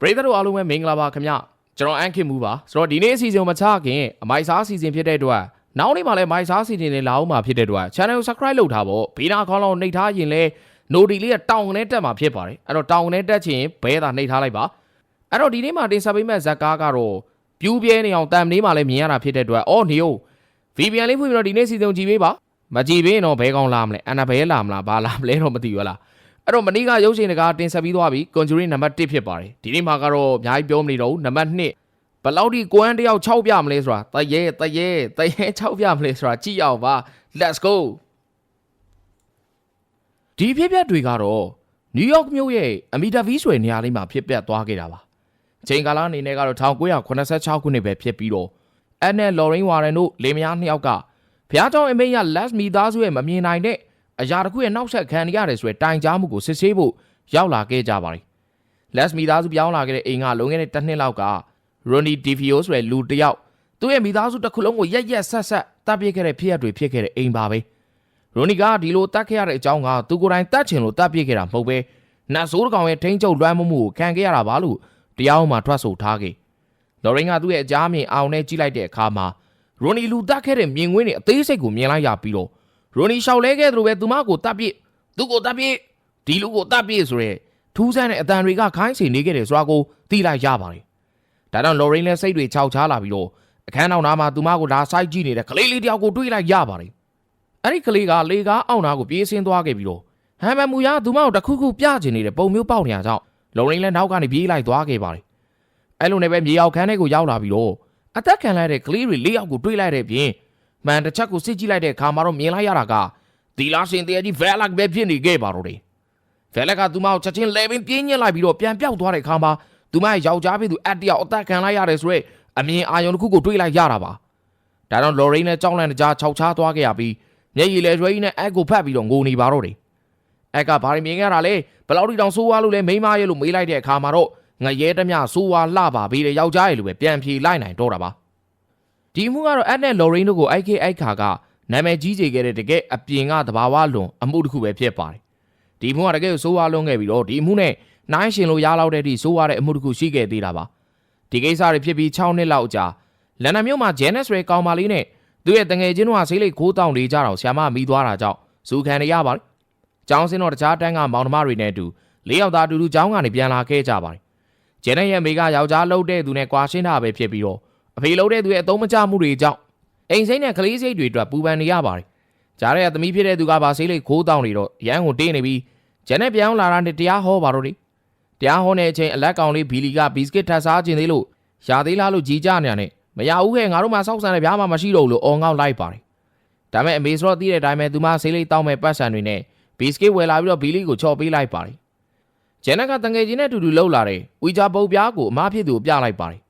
ပရိသတ်တို့အားလုံးပဲမင်္ဂလာပါခင်ဗျကျွန်တော်အန်ခင်မူပါဆိုတော့ဒီနေ့အစီအစဉ်ကိုမချခင်အမိုက်စားအစီအစဉ်ဖြစ်တဲ့အတွက်နောက်နေ့မှလည်းမိုက်စားအစီအစဉ်လေးလာအောင်မှာဖြစ်တဲ့အတွက် channel ကို subscribe လုပ်ထားဖို့ဘေးနာခေါင်းလောက်နှိပ်ထားရင်လဲနိုဒီလေးကတောင်ကနေတက်မှာဖြစ်ပါတယ်အဲ့တော့တောင်ကနေတက်ချင်ဘဲသာနှိပ်ထားလိုက်ပါအဲ့တော့ဒီနေ့မှတင်ဆက်ပေးမဲ့ဇက်ကားကတော့ပြူးပြဲနေအောင်တမ်လေးမှလည်းမြင်ရတာဖြစ်တဲ့အတွက်အော်နေဟုတ် VPN လေးဖွင့်ပြီးတော့ဒီနေ့စီစဉ်ကြည့်ပေးပါမကြည့်ပေးရင်တော့ဘဲကောင်းလာမလဲအန်နာဘဲလာမလားဘာလာမလဲတော့မသိဘူးလား အဲ့တော့မနေ့ကရုပ်ရှင်တကားတင်ဆက်ပြီးသွားပြီ Conjuring နံပါတ်1ဖြစ်ပါတယ်ဒီနေ့မှာကတော့အများကြီးပြောမနေတော့ဘူးနံပါတ်2ဘယ်လောက်ဒီကိုန်းတယောက်6ပြမလဲဆိုတာတရဲတရဲတရဲ6ပြမလဲဆိုတာကြည့်ရအောင်ပါ let's go ဒီဖြစ်ပျက်တွေကတော့နယူးယောက်မြို့ရဲ့အမီတာဗီဆွေနေရာလေးမှာဖြစ်ပျက်သွားခဲ့တာပါအချိန်ကာလအနေနဲ့ကတော့1986ခုနှစ်ပဲဖြစ်ပြီးတော့အန်နဲ့လော်ရင်းဝါရန်တို့လင်မယားနှစ်ယောက်ကဘုရားကျောင်းအမိန့်ရလက်မီသားစုရဲ့မမြင်နိုင်တဲ့ အရာတစ်ခုရဲ့နောက်ဆက်ခံရရတယ်ဆိုတဲ့တိုင်ကြားမှုကိုစစ်ဆေးဖို့ရောက်လာခဲ့ကြပါတယ်။လက်မီသားစုပြောင်းလာခဲ့တဲ့အိမ်ကလုံခဲ့တဲ့တစ်နှစ်လောက်ကရိုနီဒီဖီယိုဆိုတဲ့လူတစ်ယောက်သူ့ရဲ့မိသားစုတစ်ခုလုံးကိုရက်ရက်ဆက်ဆက်တပ်ပစ်ခဲ့တဲ့ဖြစ်ရပ်တွေဖြစ်ခဲ့တဲ့အိမ်ပါပဲ။ရိုနီကဒီလိုတပ်ခဲ့ရတဲ့အကြောင်းကသူကိုယ်တိုင်တပ်ချင်လို့တပ်ပစ်ခဲ့တာမဟုတ်ပဲနတ်ဆိုးတစ်ကောင်ရဲ့ထိန်းချုပ်လွှမ်းမိုးမှုကိုခံခဲ့ရတာပါလို့တရားမှထွက်ဆိုထားခဲ့။လော်ရင်ကသူ့ရဲ့အကြမ်းမြင်အောင်နဲ့ကြည့်လိုက်တဲ့အခါမှာရိုနီလူတပ်ခဲ့တဲ့မြင်ကွင်းတွေအသေးစိတ်ကိုမြင်လိုက်ရပြီးတော့ ရိုနီရှောက်လဲခဲ့သလိုပဲသူမကိုတပ်ပစ်သူကိုတပ်ပစ်ဒီလူကိုတပ်ပစ်ဆိုရဲထူးဆန်းတဲ့အတန်တွေကခိုင်းစီနေခဲ့တယ်ဆိုတာကိုသိလိုက်ရပါတယ်။ဒါကြောင့်လော်ရင်းလည်းစိတ်တွေခြောက်ချားလာပြီးတော့အခန်းနောက်နားမှာသူမကိုဒါဆိုင်ကြည့်နေတဲ့ကလေးလေးတယောက်ကိုတွေးလိုက်ရပါတယ်။အဲ့ဒီကလေးကလေကားအောက်နားကိုပြေးဆင်းသွားခဲ့ပြီးတော့ဟမ်မမူရသူမကိုတစ်ခုခုပြချင်နေတဲ့ပုံမျိုးပေါက်နေရကြောင်းလော်ရင်းလည်းနောက်ကနေပြေးလိုက်သွားခဲ့ပါတယ်။အဲ့လိုနဲ့ပဲမြေအောင်ခန်းထဲကိုရောက်လာပြီးတော့အသက်ခံလိုက်တဲ့ကလေးတွေလေးယောက်ကိုတွေးလိုက်တဲ့ပြင် မှန်တစ်ချက်ကိုစစ်ကြည့်လိုက်တဲ့အခါမှာတော့မြင်လိုက်ရတာကဒီလားရှင်တည်းကြီးဗဲလက်ပဲဖြစ်နေခဲ့ပါတော့တယ်ဗဲလက်ကသူမကိုချက်ချင်းလဲပင်ပြင်းညက်လိုက်ပြီးတော့ပြန်ပြောက်သွားတဲ့အခါမှာသူမရဲ့ယောက်ျားဖြစ်သူအက်တယောက်အသက်ခံလိုက်ရတယ်ဆိုရဲအမြင်အာရုံတစ်ခုကိုတွေးလိုက်ရတာပါဒါတော့လော်ရိန်းနဲ့ကြောင်းလန့်တကြားခြောက်ချားသွားခဲ့ရပြီးမျက်ရည်လဲရွှဲကြီးနဲ့အက်ကိုဖတ်ပြီးတော့ငိုနေပါတော့တယ်အက်ကဘာတွေမြင်ခဲ့ရတာလဲဘယ်လောက်ထိတောင်ဆိုးွားလို့လဲမိန်းမရဲ့လို့မေးလိုက်တဲ့အခါမှာတော့ငရဲတမျှဆိုးွားလှပါပြီတဲ့ယောက်ျားရဲ့လိုပဲပြန်ဖြေလိုက်နိုင်တော့တာပါ ဒီအမှုကတော့အက်နဲ့လော်ရင်းတို့ကိုအိုက်ကေအိုက်ခါကနာမည်ကြီးစေခဲ့တဲ့တကယ်အပြင်ကသဘာဝလွန်အမှုတစ်ခုပဲဖြစ်ပါတယ်။ဒီအမှုကတကယ်ဆိုးဝါးလွန်ခဲ့ပြီးတော့ဒီအမှုနဲ့နိုင်ရှင်လို့ရလောက်တဲ့အထိဆိုးဝါးတဲ့အမှုတစ်ခုရှိခဲ့သေးတာပါ။ဒီကိစ္စတွေဖြစ်ပြီး6နှစ်လောက်ကြာလန်ဒန်မြို့မှာဂျန်နက်စ်ရဲကောင်မလေးနဲ့သူ့ရဲ့တငယ်ချင်းတို့ဟာဆေးလိတ်ခိုးတောင်းနေကြတော့ဆ iam မမိသွားတာကြောင့်ဇူခံရရပါတယ်။ကျောင်းစင်းတော့တခြားတန်းကမောင်နှမတွေနဲ့အတူလေးယောက်သားအတူတူကျောင်းကနေပြန်လာခဲ့ကြပါတယ်။ဂျန်နက်ရဲ့မိကယောက်ျားလှုပ်တဲ့သူနဲ့ကွာရှင်းတာပဲဖြစ်ပြီးတော့ အဖေလုံးတဲ့သူရဲ့အသုံးမကျမှုတွေကြောင့်အိမ်စိမ့်နဲ့ကလေးစိတ်တွေအတွက်ပူပန်နေရပါတယ်။ကြားတဲ့သမီးဖြစ်တဲ့သူကပါဆေးလိတ်ခိုးတောင်းနေတော့ရန်ကိုတင်းနေပြီးဂျန်နဲ့ပြောင်းလာတာနဲ့တရားဟောပါတော့တယ်။တရားဟောနေတဲ့အချိန်အလက်ကောင်လေးဘီလီကဘီစကစ်ထပ်စားခြင်းသေးလို့ရာသေးလားလို့ကြီးကြနေရတယ်။မရဘူးခဲ့ငါတို့မှစောက်ဆန်တဲ့ပြားမှမရှိတော့ဘူးလို့အော်ငေါက်လိုက်ပါတယ်။ဒါပေမဲ့အမေဆိုတော့သိတဲ့အတိုင်းပဲသူမဆေးလိတ်တောင်းမဲ့ပတ်စံတွေနဲ့ဘီစကစ်ဝယ်လာပြီးတော့ဘီလီကိုချော်ပေးလိုက်ပါတယ်။ဂျန်နက်ကတငယ်ချင်းနဲ့အတူတူလှုပ်လာတယ်။ဝီဂျာပုတ်ပြားကိုအမားဖြစ်သူကိုပြလိုက်ပါတယ်။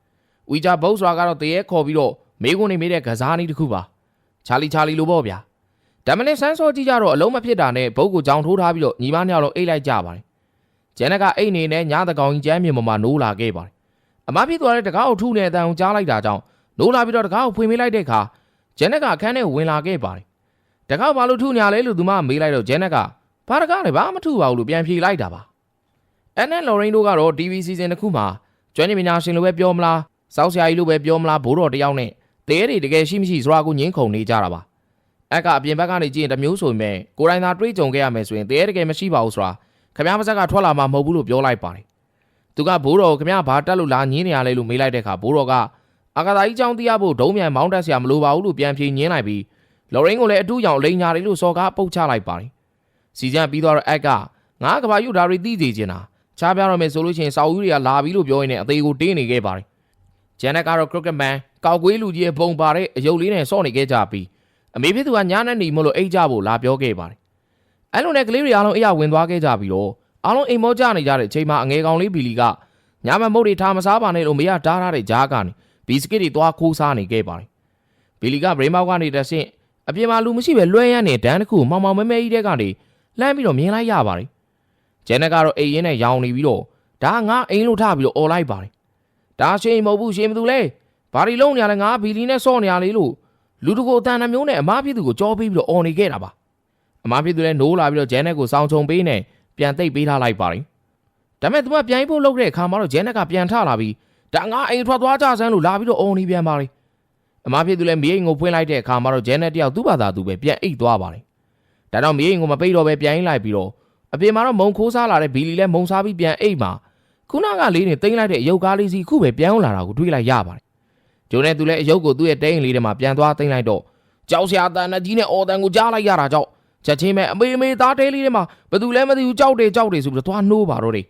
ဝီဂျာဘုတ်ဆိုတာကတော့တရေခေါ်ပြီးတော့မေကွန်းနေမိတဲ့ကစားနည်းတစ်ခုပါချာလီချာလီလိုပေါ့ဗျာဒါမနဲ့ဆန်းစောကြည့်ကြတော့အလုံးမဖြစ်တာနဲ့ဘုတ်ကိုကြောင်ထိုးထားပြီးတော့ညီမနှစ်ယောက်လုံးအိတ်လိုက်ကြပါတယ်ကျန်တဲ့ကအိတ်နေနဲ့ညတကောင်ကြီးကျမ်းမြေပေါ်မှာနိုးလာခဲ့ပါတယ်အမဖြစ်သွားတဲ့တကားကိုထုနေတဲ့အတန်ကိုကြားလိုက်တာကြောင့်နိုးလာပြီးတော့တကားကိုဖွင့်ပေးလိုက်တဲ့အခါကျန်တဲ့ကအခန်းထဲဝင်လာခဲ့ပါတယ်တကားဘာလို့ထုညာလဲလို့သူမမေးလိုက်တော့ကျန်တဲ့ကဘာတကားလဲဘာမှမထုပါဘူးလို့ပြန်ဖြေလိုက်တာပါအန်နဲ့လော်ရင်းတို့ကတော့ TV season တစ်ခုမှာကျွမ်းကျင်ပညာရှင်လိုပဲပြောမလား စောက်ဆရာကြီးလိုပဲပြောမလားဘိုးတော်တယောက်နဲ့တဲတွေတကယ်ရှိမရှိဆိုတာကိုညင်းခုန်နေကြတာပါအက်ကအပြင်ဘက်ကနေကြည့်ရင်တစ်မျိုးဆိုပေမဲ့ကိုရိုင်းသာတွေးကြုံခဲ့ရမယ်ဆိုရင်တဲတကယ်မရှိပါဘူးဆိုတာခမ ्या ပါဇက်ကထွက်လာမှာမဟုတ်ဘူးလို့ပြောလိုက်ပါတယ်သူကဘိုးတော်ခမ ्या ဘာတက်လို့လာညင်းနေရလဲလို့မေးလိုက်တဲ့အခါဘိုးတော်ကအာကာသာကြီးចောင်းတရားဖို့ဒုံးမြန်မောင်းတက်ဆရာမလိုပါဘူးလို့ပြန်ဖြေညင်းလိုက်ပြီးလော်ရင်းကိုလည်းအထူးကြောင့်လိန်ညာတွေလို့စော်ကားပုတ်ချလိုက်ပါတယ်စီကြံပြီးတော့အက်ကငါကဘာယူဒါတွေသိသေးချင်တာချားပြတော့မယ်ဆိုလို့ရှိရင်စာအုပ်တွေကလာပြီလို့ပြောရင်လည်းအသေးကိုတင်းနေခဲ့ပါတယ် ဂျန်နက်ကတော့ crooked man ကောက်ကွေးလူကြီးရဲ့ပုံပါတဲ့အယုတ်လေးနဲ့စော့နေခဲ့ကြပြီးအမေဖြစ်သူကညာနဲ့နေမလို့အိတ်ကြဖို့လာပြောခဲ့ပါတယ်အဲ့လိုနဲ့ကလေးတွေအားလုံးအိယာဝင်သွားခဲ့ကြပြီးတော့အားလုံးအိမ်မောကြနေကြတဲ့အချိန်မှာအငယ်ကောင်လေးဘီလီကညာမမုတ်တွေထားမစားပါနဲ့လို့မရတားထားတဲ့ဂျားကနေဘီစကစ်တွေသွားခိုးစားနေခဲ့ပါတယ်ဘီလီကဗရိမောက်ကနေတဆင့်အပြင်မှာလူမရှိပဲလွှဲရမ်းနေဒန်းတစ်ခုမောင်မောင်မဲမဲကြီးတဲ့ကနေလှမ်းပြီးတော့မြင်လိုက်ရပါတယ်ဂျန်နက်ကတော့အိမ်ရင်းနဲ့ရောင်နေပြီးတော့ဒါငါအိမ်လို့ထပြီးတော့អော်လိုက်ပါတယ် ဒါရှင်းမဟုတ်ဘူးရှင်းမသူလဲဘာဒီလုံးနေရလဲငါဘီလီနဲ့စော့နေရလေလို့လူတကိုအတန်နှမျိုးနဲ့အမားဖြစ်သူကိုကြောပေးပြီးတော့អော်နေခဲ့တာပါအမားဖြစ်သူလည်းနိုးလာပြီးတော့ဂျန်နက်ကိုစောင်းချုံပေးနေပြန်သိပ်ပေးထားလိုက်ပါတယ်ဒါပေမဲ့သူကပြန်ဖို့လုပ်တဲ့အခါမှာတော့ဂျဲနက်ကပြန်ထလာပြီးဒါငါအိမ်ထွက်သွားကြစမ်းလို့လာပြီးတော့အုံနေပြန်ပါလေအမဖြစ်သူလည်းမြေအိမ်ကိုဖွင့်လိုက်တဲ့အခါမှာတော့ဂျဲနက်တယောက်သူ့ဘာသာသူပဲပြန်အိတ်သွားပါလေဒါတော့မြေအိမ်ကိုမပိတ်တော့ပဲပြန်အိတ်လိုက်ပြီးတော့အပြင်မှာတော့မုံခိုးစားလာတဲ့ဘီလီလည်းမုံစားပြီးပြန်အိတ်မှာ ခုနကလေးနေတိမ့်လိုက်တဲ့အယုတ်ကားလေးစီခုပဲပြန်လာတာကိုတွေးလိုက်ရပါတယ်ဂျိုနဲ့သူလည်းအယုတ်ကိုသူ့ရဲ့တဲအိမ်လေးထဲမှာပြန်သွားတိမ့်လိုက်တော့ကြောက်စရာတန်နဲ့ကြီးနဲ့အော်တန်ကိုကြားလိုက်ရတာကြောင့်ချက်ချင်းပဲအမေအမေသားတဲလေးထဲမှာဘသူလည်းမသိဘူးကြောက်တယ်ကြောက်တယ်ဆိုပြီးတော့သွားနှိုးပါတော့တယ်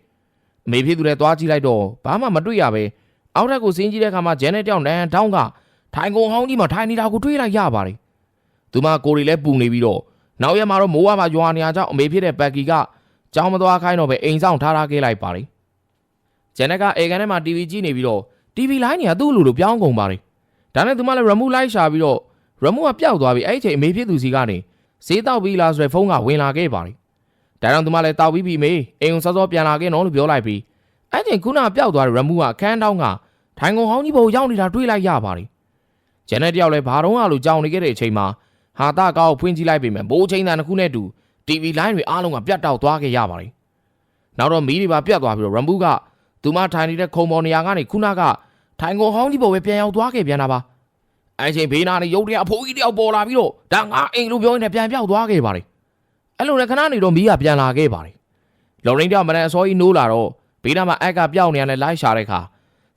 အမေဖြစ်သူလည်းသွားကြည့်လိုက်တော့ဘာမှမတွေ့ရပဲအောက်ထက်ကိုဆင်းကြည့်တဲ့အခါမှာဂျန်နဲ့တောင်နန်တောင်းကထိုင်ကုန်ဟောင်းကြီးမှာထိုင်နေတာကိုတွေးလိုက်ရပါတယ်သူမကိုရီလည်းပူနေပြီးတော့နောက်ရက်မှာတော့မိုးဝါမှာရွာနေရကြောင်းအမေဖြစ်တဲ့ဘက်ကီကကြောင်းမသွားခိုင်းတော့ပဲအိမ်ဆောင်ထားထားခဲ့လိုက်ပါတယ် ဂျန်နက်ကအေကန်ထဲမှာ TV ကြည့်နေပြီးတော့ TV လိုင်းနေကသူ့လူလိုပြောင်းကုန်ပါတယ်ဒါနဲ့သူမလည်း remove လိုက်ရှာပြီးတော့ remove ကပျောက်သွားပြီးအဲ့ဒီအချိန်အမေဖြစ်သူစီကနေဈေးတောက်ပြီးလားဆိုတဲ့ဖုန်းကဝင်လာခဲ့ပါတယ်ဒါကြောင့်သူမလည်းတောက်ပြီးပြီမေအိမ်ကိုစောစောပြန်လာခဲ့နော်လို့ပြောလိုက်ပြီးအဲ့ဒီအချိန်ခုနကပျောက်သွားတဲ့ remove ကအခန်းတောင်းကထိုင်ကုန်ဟောင်းကြီးဘုံရောက်နေတာတွေ့လိုက်ရပါတယ်ဂျန်နဲ့တယောက်လည်းဘာတော့ဟာလို့ကြောင်နေခဲ့တဲ့အချိန်မှာဟာတာကောက်ဖွင့်ကြည့်လိုက်ပြီမယ်ဘိုးချင်းတန်တစ်ခုနဲ့တူ TV လိုင်းတွေအားလုံးကပြတ်တောက်သွားခဲ့ရပါတယ်နောက်တော့မီးတွေပါပြတ်သွားပြီးတော့ remove က သူမထိုင်နေတဲ့ခုံပေါ်နေရာကနေခုနကထိုင်ကုန်ဟောင်းကြီးဘုံပဲပြန်ရောက်သွားခဲ့ပြန်တာပါအဲ့ချိန်ဘေးနာနေရုတ်တရက်အဖိုးကြီးတယောက်ပေါ်လာပြီးတော့ဒါငါအိမ်လို့ပြောရင်လည်းပြန်ပြောက်သွားခဲ့ပါတယ်အဲ့လိုနဲ့ခဏနေတော့မီးကပြန်လာခဲ့ပါတယ်လော်ရင်းတယောက်မနဲ့အစောကြီးနိုးလာတော့ဘေးနာမှာအက်ကပြောက်နေရတဲ့လိုက်ရှာတဲ့ခါ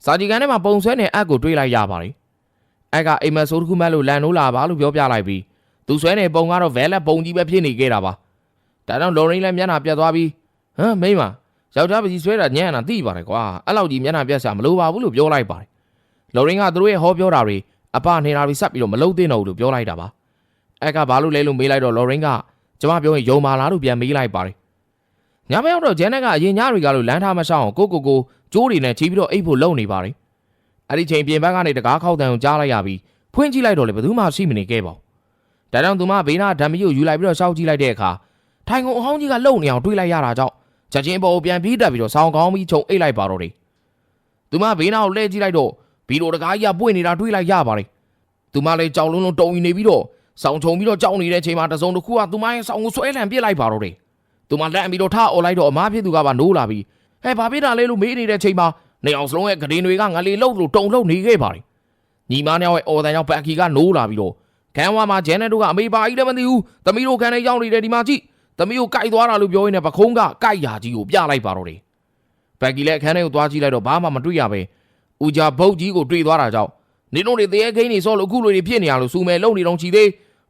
စာဂျီကန်ထဲမှာပုံဆွဲနေအက်ကိုတွေးလိုက်ရပါတယ်အက်ကအိမ်မက်ဆိုးတစ်ခုမှလို့လန်နိုးလာပါလို့ပြောပြလိုက်ပြီးသူဆွဲနေပုံကတော့ဗဲလက်ပုံကြီးပဲဖြစ်နေခဲ့တာပါဒါကြောင့်လော်ရင်းလည်းမျက်နှာပြတ်သွားပြီးဟမ်မိမ ယောက်ျားပစီဆွဲတာညံ့တာသိပါတယ်ကွာအဲ့လောက်ကြီးမျက်နှာပြတ်စရာမလိုပါဘူးလို့ပြောလိုက်ပါတယ်လော်ရင်းကသူတို့ရဲ့ဟောပြောတာတွေအပနေတာပြီးဆက်ပြီးတော့မလုံးသင့်တော့ဘူးလို့ပြောလိုက်တာပါအဲ့ကဘာလို့လဲလို့မေးလိုက်တော့လော်ရင်းကကျမပြောရင်ယုံမာလားလို့ပြန်မေးလိုက်ပါတယ်ညမရောက်တော့ဂျန်နက်ကအရင်ညတွေကလို့လမ်းထားမရှောင်းအောင်ကိုကိုကိုကျိုးတွေနဲ့ချီးပြီးတော့အိတ်ဖို့လုံနေပါတယ်အဲ့ဒီချိန်ပြင်ဘက်ကနေတကားခောက်တန်ကိုကြားလိုက်ရပြီးဖွင့်ကြည့်လိုက်တော့လေဘယ်သူမှရှိမနေခဲ့ပါဘူးဒါကြောင့်သူမဘေးနာဓာမီကိုယူလိုက်ပြီးတော့ရှောက်ကြည့်လိုက်တဲ့အခါထိုင်ကုန်အဟောင်းကြီးကလုံနေအောင်တွေးလိုက်ရတာကြောင့် ချက်ချင်းပေါ်ပြန်ပြီးတက်ပြီးတော့ဆောင်းကောင်းပြီးခြုံအိတ်လိုက်ပါတော့တယ်သူမဘေးနာကိုလှည့်ကြည့်လိုက်တော့ဘီလိုတကားကြီးကပွင့်နေတာတွေးလိုက်ရပါတယ်သူမလည်းကြောင်လုံးလုံးတုံရင်နေပြီးတော့စောင်းချုံပြီးတော့ကြောက်နေတဲ့အချိန်မှာတစုံတစ်ခုကသူမရဲ့စောင်းကိုဆွဲလန့်ပစ်လိုက်ပါတော့တယ်။သူမလန့်ပြီးတော့ထအော်လိုက်တော့အမားဖြစ်သူကပါနိုးလာပြီးဟဲ့ဘာဖြစ်တာလဲလို့မေးနေတဲ့အချိန်မှာနေအောင်စလုံးရဲ့ဂရင်တွေကငလေးလှုပ်လို့တုံလှုပ်နေခဲ့ပါတယ်။ညီမနှစ်ယောက်ရဲ့အော်တန်ကြောင့်ပက်ကီကနိုးလာပြီးတော့ခန်းဝါမှာဂျန်နက်တို့ကအမေပါကြီးလည်းမသိဘူး။သမီးတို့ခန်းထဲရောက်နေတယ်ဒီမှာကြည့်။ သမီးကိုကြိုက်သွားတာလို့ပြောရင်းနဲ့ပခုံးကကြိုက်ရာကြီးကိုပြလိုက်ပါတော့တယ်။ပက်ကီလည်းအခန်းထဲကိုသွားကြည့်လိုက်တော့ဘာမှမတွေ့ရပဲ။ဦးကြဘုတ်ကြီးကိုတွေ့သွားတာကြောင့်နင်တို့တွေတရေခင်းနေစောလို့အခုလိုတွေဖြစ်နေရလို့စူမယ်လုံနေတော့ချီသေး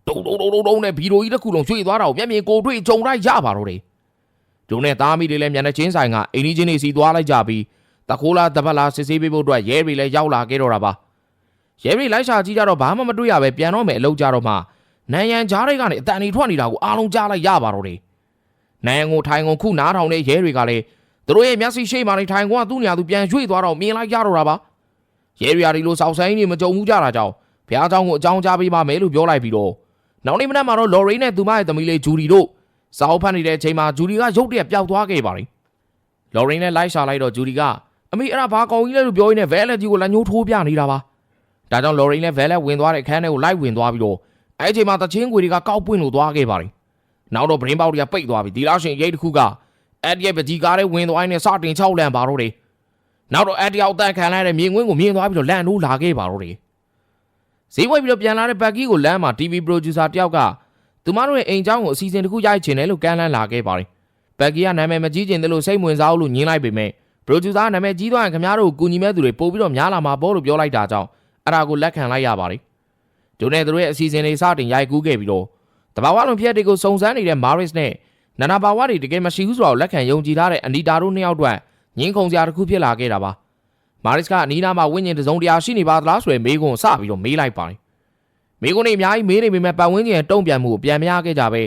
တုံတုံတုံတုံတုံနဲ့ဗီဒီယိုကြီးတစ်ခုလုံးရွှေ့သွားတာကိုမျက်မြင်ကိုတွေ့ကြုံလိုက်ရပါတော့တယ်။ဂျုံနဲ့သားမိတွေလည်းမျက်နှာချင်းဆိုင်ကအိမ်ကြီးချင်းတွေစီသွားလိုက်ကြပြီးတခိုးလားတပတ်လားစစ်ဆေးပေးဖို့အတွက်ရဲတွေလည်းရောက်လာခဲ့တော့တာပါ။ရဲတွေလိုက်ရှာကြည့်ကြတော့ဘာမှမတွေ့ရပဲပြန်တော့မယ်အလုပ်ကြတော့မှ နန်ရန်ကြားတွေကနေအတန်တွေထွက်နေတာကိုအားလုံးကြားလိုက်ရပါတော့တယ်။နန်ရန်ကိုထိုင်ကုန်ခုနားထောင်တဲ့ရဲတွေကလည်းသူတို့ရဲ့မျက်စိရှိမှနေထိုင်ကုန်ကသူ့နေရာသူပြန်ရွှေ့သွားတော့မြင်လိုက်ရတော့တာပါ။ ရဲရီယာဒီလိုစောက်ဆိုင်နေမကြုံဘူးကြတာကြောင့်ဘုရားเจ้าကိုအကြောင်းကြားပေးပါမယ်လို့ပြောလိုက်ပြီးတော့နောက်နေ့မနက်မှာတော့လော်ရိနဲ့သူမရဲ့သမီးလေးဂျူဒီတို့စာအုပ်ဖတ်နေတဲ့အချိန်မှာဂျူဒီကရုတ်တရက်ပျောက်သွားခဲ့ပါတယ်လော်ရိနဲ့လိုက်ရှာလိုက်တော့ဂျူဒီကအမေအဲ့ဒါဘာကောင်ကြီးလဲလို့ပြောရင်းနဲ့ဗဲလက်ကြီးကိုလက်ညှိုးထိုးပြနေတာပါဒါကြောင့်လော်ရိနဲ့ဗဲလက်ဝင်သွားတဲ့အခန်းထဲကိုလိုက်ဝင်သွားပြီးတော့ အဲ့ဒီအချိန်မှာတချင်းခွေတွေကကောက်ပွင့်လို့သွားခဲ့ပါတယ်နောက်တော့ဗရင်ပေါက်တွေကပိတ်သွားပြီးဒီလားရှင်ရိတ်တစ်ခုကအဲ့ဒီရဲ့ပကြီးကားထဲဝင်သွားရင်းနဲ့စတင်၆လန့်ပါတော့တယ် နောက်တော့အတယောက်တန်ခံလိုက်တဲ့မြင်ကွင်းကိုမြင်သွားပြီးတော့လန့်နိုးလာခဲ့ပါတော့တယ်ဈေးဝယ်ပြီးတော့ပြန်လာတဲ့ဘက်ကီကိုလမ်းမှာ TV producer တယောက်ကသူမတို့ရဲ့အိမ်เจ้าကိုအစီအစဉ်တစ်ခုရိုက်ချင်တယ်လို့ကမ်းလှမ်းလာခဲ့ပါတယ်ဘက်ကီကနာမည်မကြီးချင်တယ်လို့စိတ်ဝင်စားလို့ညင်းလိုက်ပေမဲ့ producer နာမည်ကြီးသွားရင်ခင်ဗျားတို့ကိုကူညီမဲ့သူတွေပို့ပြီးတော့များလာမှာပေါ့လို့ပြောလိုက်တာကြောင့်အဲ့ဒါကိုလက်ခံလိုက်ရပါတယ် ဒုနဲ့သူတို့ရဲ့အစီအစဉ်တွေစတင်ရိုက်ကူးခဲ့ပြီးတော့တဘာဝလုံးဖြစ်တွေကိုစုံစမ်းနေတဲ့ Maris နဲ့နာနာဘာဝတွေတကယ်မရှိဘူးဆိုတော့လက်ခံယုံကြည်ထားတဲ့အနီတာတို့နှစ်ယောက်အတွက်ငင်းခုန်စရာတစ်ခုဖြစ်လာခဲ့တာပါမာရစ်ကအနီးနားမှာဝိညာဉ်တစ်စုံတရာရှိနေပါသလားဆိုရယ်မေးခွန်းကိုစပြီးတော့မေးလိုက်ပါတယ်မေးခွန်းတွေအများကြီးမေးနေပေမဲ့ပတ်ဝန်းကျင်ရဲ့တုံ့ပြန်မှုကိုပြန်မရခဲ့ကြပဲ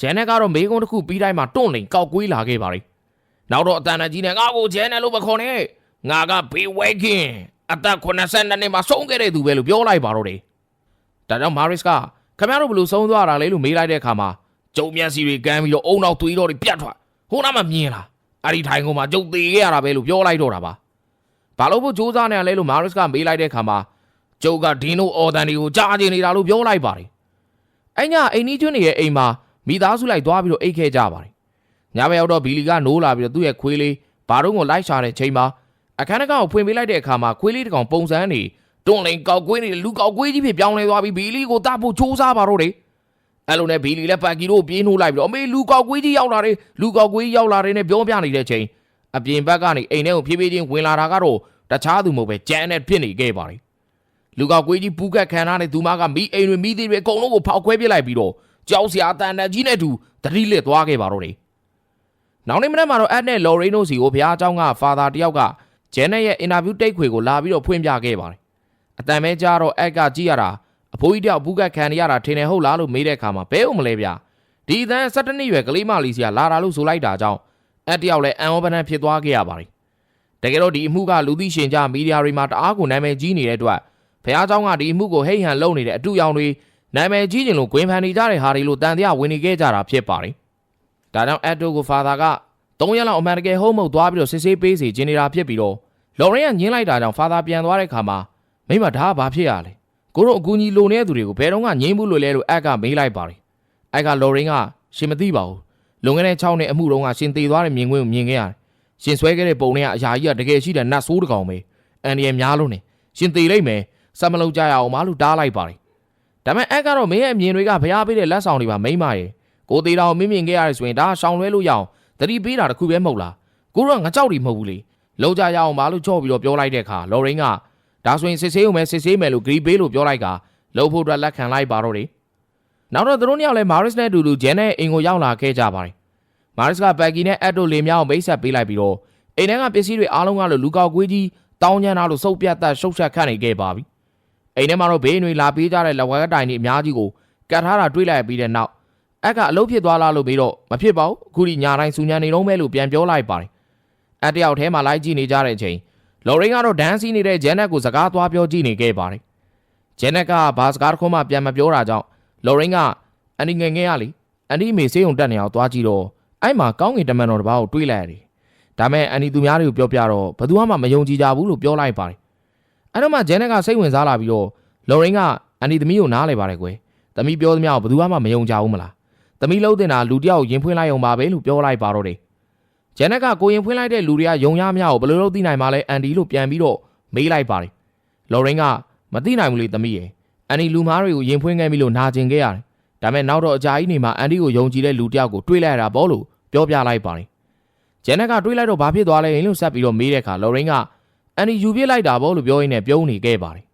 ဂျန်နက်ကတော့မေးခွန်းတစ်ခုပြီးတိုင်းမှာတွန့်လိန်ကောက်ကွေးလာခဲ့ပါတယ်နောက်တော့အတန်တကြီးနဲ့ငါ့ကိုဂျန်နက်လို့မခေါ်နဲ့ငါကဘေးဝဲကင်အသက်82နှစ်မှာဆုံးခဲ့တဲ့သူပဲလို့ပြောလိုက်ပါတော့တယ် ဒါကြောင့်မာရစ်ကခင်ဗျားတို့ဘယ်လိုဆုံးသွားတာလဲလို့မေးလိုက်တဲ့အခါမှာကျုံမျက်စိတွေကမ်းပြီးတော့အုံနောက်သွေးတော်တွေပြတ်ထွက်ဟိုနားမှာမြင်လားအဲ့ဒီထိုင်ကုန်မှာကျုပ်သေးခဲ့ရတာပဲလို့ပြောလိုက်တော့တာပါဘာလို့ဖို့စူးစမ်းနေရလဲလို့မာရစ်ကမေးလိုက်တဲ့အခါမှာကျုပ်ကဒင်းတို့အော်တန်တွေကိုကြားကျင်နေတာလို့ပြောလိုက်ပါတယ်အဲ့ညအိမ်နီးကျွန်းနေရဲ့အိမ်မှာမိသားစုလိုက်သွားပြီးတော့အိတ်ခဲ့ကြပါတယ်ညဘက်ရောက်တော့ဘီလီကနိုးလာပြီးတော့သူ့ရဲ့ခွေးလေးဘာတော့ကိုလိုက်ရှာတဲ့ချိန်မှာအခန်းတကာကိုဖွင့်ပေးလိုက်တဲ့အခါမှာခွေးလေးတစ်ကောင်ပုံစံနေ တွန်းလိန်ကောက်ကွေးနေလူကောက်ကွေးကြီးဖြစ်ပြောင်းလဲသွားပြီးဘီလီကိုတတ်ဖို့ချိုးစားပါတော့တယ်အဲ့လိုနဲ့ဘီလီလည်းပတ်ကီတို့ပြေးနှိုးလိုက်ပြီးတော့အမေလူကောက်ကွေးကြီးရောက်လာတယ်လူကောက်ကွေးကြီးရောက်လာတယ်နဲ့ပြောပြနေတဲ့ချိန်အပြင်ဘက်ကနေအိမ်ထဲကိုဖြည်းဖြည်းချင်းဝင်လာတာကတော့တခြားသူမဟုတ်ပဲကြမ်းနဲ့ဖြစ်နေခဲ့ပါတယ်လူကောက်ကွေးကြီးပူးကတ်ခံထားတဲ့သူမကမိအိမ်တွေမိသေးတွေအကုန်လုံးကိုဖောက်ခွဲပစ်လိုက်ပြီးတော့ကြောက်စရာတန်တန်ကြီးနဲ့တူတတိလစ်သွားခဲ့ပါတော့တယ်နောက်နေ့မနက်မှာတော့အက်နဲ့လော်ရိနိုစီကိုဘုရားအကြောင်းကဖာသာတယောက်ကဂျန်နဲ့ရဲ့အင်တာဗျူးတိတ်ခွေကိုလာပြီးတော့ဖွင့်ပြခဲ့ပါတယ် အတန်ပဲကြားတော့အက်ကကြည့်ရတာအဖိုးကြီးတယောက်ပူးကတ်ခံရတာထင်တယ်ဟုတ်လားလို့မေးတဲ့အခါမှာဘဲဦးမလဲဗျဒီအတန်17နှစ်ရွယ်ကလေးမလေးစီကလာတာလို့ဆိုလိုက်တာကြောင့်အက်တယောက်လည်းအန်ဩပနန်ဖြစ်သွားခဲ့ရပါတယ်တကယ်တော့ဒီအမှုကလူသိရှင်ကြားမီဒီယာတွေမှာတအားကိုနာမည်ကြီးနေတဲ့အတွက်ဘုရားเจ้าကဒီအမှုကိုဟိတ်ဟန်လုပ်နေတဲ့အတူရောင်တွေနာမည်ကြီးကျင်လို့ဂွင်ဖန်နေကြတဲ့ဟာတွေလို့တန်တရားဝင်နေခဲ့ကြတာဖြစ်ပါတယ်။ဒါကြောင့်အက်တိုကိုဖာသာက3ရက်လောက်အမှန်တကယ်ဟုတ်မဟုတ်သွားပြီးတော့စစ်ဆေးပေးစီကျင်နေတာဖြစ်ပြီးတော့လော်ရင်ကညင်းလိုက်တာကြောင့်ဖာသာပြန်သွားတဲ့ခါမှာ မိမဒါကဘာဖြစ်ရလဲ။ကိုတို့အကူကြီးလိုနေတဲ့သူတွေကိုဘယ်တော့မှငြင်းဘူးလို့လဲလို့အက်ကမေးလိုက်ပါတယ်။အက်ကလော်ရင်ကရှင်မသိပါဘူး။လွန်ခဲ့တဲ့6နှစ်အမှုတုန်းကရှင်သေးသွားတဲ့မြင်ကွင်းကိုမြင်ခဲ့ရတယ်။ရှင်ဆွဲခဲ့တဲ့ပုံတွေကအရာကြီးကတကယ်ရှိတဲ့နတ်ဆိုးတစ်ကောင်ပဲ။အန်ဒီရဲ့များလို့နေရှင်သေးလိုက်မယ်။စမလုံးကြရအောင်မလို့တားလိုက်ပါတယ်။ဒါပေမဲ့အက်ကတော့မင်းရဲ့အမြင်တွေကဖျားပေးတဲ့လက်ဆောင်တွေပါမိမ့်ပါရဲ့ကိုသေးတော်မင်းမြင်ခဲ့ရတယ်ဆိုရင်ဒါရှောင်လွဲလို့ရအောင်တတိပေးတာတခုပဲမဟုတ်လားကိုတော့ငါကြောက်တွေမဟုတ်ဘူးလေလုံးကြရအောင်မလို့ချော့ပြီးတော့ပြောလိုက်တဲ့အခါလော်ရင်းက ဒါဆိုရင်စစ်ဆေးုံပဲစစ်ဆေးမယ်လို့ဂရီပေးလို့ပြောလိုက်ကလှုပ်ဖို့အတွက်လက်ခံလိုက်ပါတော့တယ်နောက်တော့သူတို့နှစ်ယောက်လည်းမာရစ်နဲ့အတူတူဂျန်နဲ့အင်ကိုရောက်လာခဲ့ကြပါတယ်မာရစ်ကဘက်ကီနဲ့အက်တိုလေမြောင်းမိတ်ဆက်ပေးလိုက်ပြီးတော့အိမ်ထဲကပစ္စည်းတွေအားလုံးကလို့လူကောက်ကွေးကြီးတောင်းကျမ်းသားလို့စုပ်ပြတ်သက်ရှုပ်ရှက်ခတ်နေခဲ့ပါပြီအိမ်ထဲမှာတော့ဘေးတွေလာပေးကြတဲ့လက်ဝဲတိုင်တွေအများကြီးကိုကတ်ထားတာတွေးလိုက်ပြီးတဲ့နောက်အက်ကအလုပ်ဖြစ်သွားလားလို့ပြီးတော့မဖြစ်ပါဘူးအခုဒီညာတိုင်းစူညံနေတော့မဲလို့ပြန်ပြောလိုက်ပါတယ်အက်တယောက်ထဲမှာလိုက်ကြည့်နေကြတဲ့အချိန် လော်ရင်းကတော့ဒန်းစီနေတဲ့ဂျန်နက်ကိုစကားသွားပြောကြည့်နေခဲ့ပါတယ်ဂျန်နက်ကဘာစကားတစ်ခုမှပြန်မပြောတာကြောင့်လော်ရင်းကအန်ဒီငယ်ငယ်ရလေအန်ဒီမေဆေးုံတက်နေအောင်သွားကြည့်တော့အဲ့မှာကောင်းကင်တမန်တော်တစ်ပါးကိုတွေးလိုက်ရတယ်ဒါမဲ့အန်ဒီသူများတွေကိုပြောပြတော့ဘယ်သူမှမယုံကြည်ကြဘူးလို့ပြောလိုက်ပါတယ်အဲ့တော့မှဂျန်နက်ကစိတ်ဝင်စားလာပြီးတော့လော်ရင်းကအန်ဒီသမီးကိုနားလဲပါတယ်ကွယ်သမီးပြောသမျှကိုဘယ်သူမှမယုံကြဘူးမလားသမီးလုံးတင်တာလူတယောက်ရင်ဖွင့်လိုက်အောင်ပါပဲလို့ပြောလိုက်ပါတော့တယ် ဂျန်နက်ကကိုရင်ဖွင့်လိုက်တဲ့လူတွေကယုံရမရကိုဘယ်လိုလုပ်သိနိုင်မှာလဲအန်ဒီလို့ပြန်ပြီးတော့မေးလိုက်ပါတယ်လော်ရင်းကမသိနိုင်ဘူးလေသမီးရဲ့အန်ဒီလူမားတွေကိုရင်ဖွင့်ခဲ့ပြီလို့နာကျင်ခဲ့ရတယ်ဒါမဲ့နောက်တော့အကြာကြီးနေမှာအန်ဒီကိုယုံကြည်တဲ့လူတယောက်ကိုတွေးလိုက်ရတာပေါ့လို့ပြောပြလိုက်ပါတယ်ဂျန်နက်ကတွေးလိုက်တော့ဘာဖြစ်သွားလဲလို့ဆက်ပြီးတော့မေးတဲ့အခါလော်ရင်းကအန်ဒီယူပြစ်လိုက်တာပေါ့လို့ပြောရင်းနဲ့ပြုံးနေခဲ့ပါတယ်